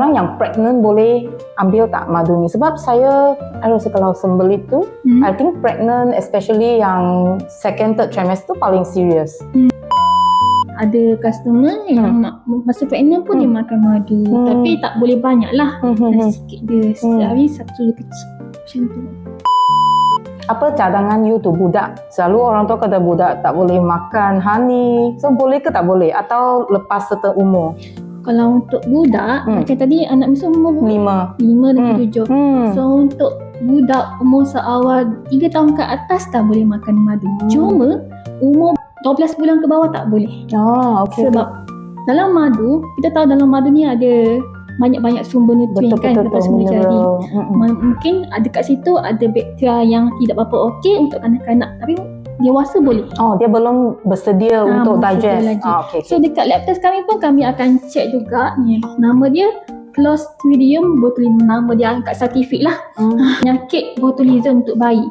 Orang yang pregnant boleh ambil tak madu ni? Sebab saya, I rasa kalau sembelit tu, Hmm. I think pregnant especially yang second, third trimester tu paling serious. Ada customer yang mak- masa pregnant pun dia Hmm. makan madu. Hmm. Tapi tak boleh banyak lah. Hmm, hmm, Dan hmm. sikit dia. Setiap hari satu kecil. Macam tu. Apa cadangan you tu budak? Selalu orang tu kata budak tak boleh makan honey. So boleh ke tak boleh? Atau lepas certain umur? Kalau untuk budak, Hmm. macam tadi anak Misa umur Lima. 5 dan Hmm. 7. Hmm. So untuk budak umur seawal 3 tahun ke atas tak boleh makan madu. Hmm. Cuma umur 12 bulan ke bawah tak boleh. Ah, okay. Sebab dalam madu, kita tahu dalam madu ni ada banyak-banyak sumber nutrien betul kan betul lepas betul semua jadi. mineral. Mm-mm. M- Mungkin ada kat situ ada bakteria yang tidak berapa okey untuk kanak-kanak tapi dewasa boleh. Oh, dia belum bersedia Ah, untuk digest. lagi. Ah, okay, So okay. dekat lab test kami pun kami akan check juga ni. Nama dia Clostridium botulinum. Nama dia angkat satifik lah. Hmm. Penyakit botulism untuk bayi.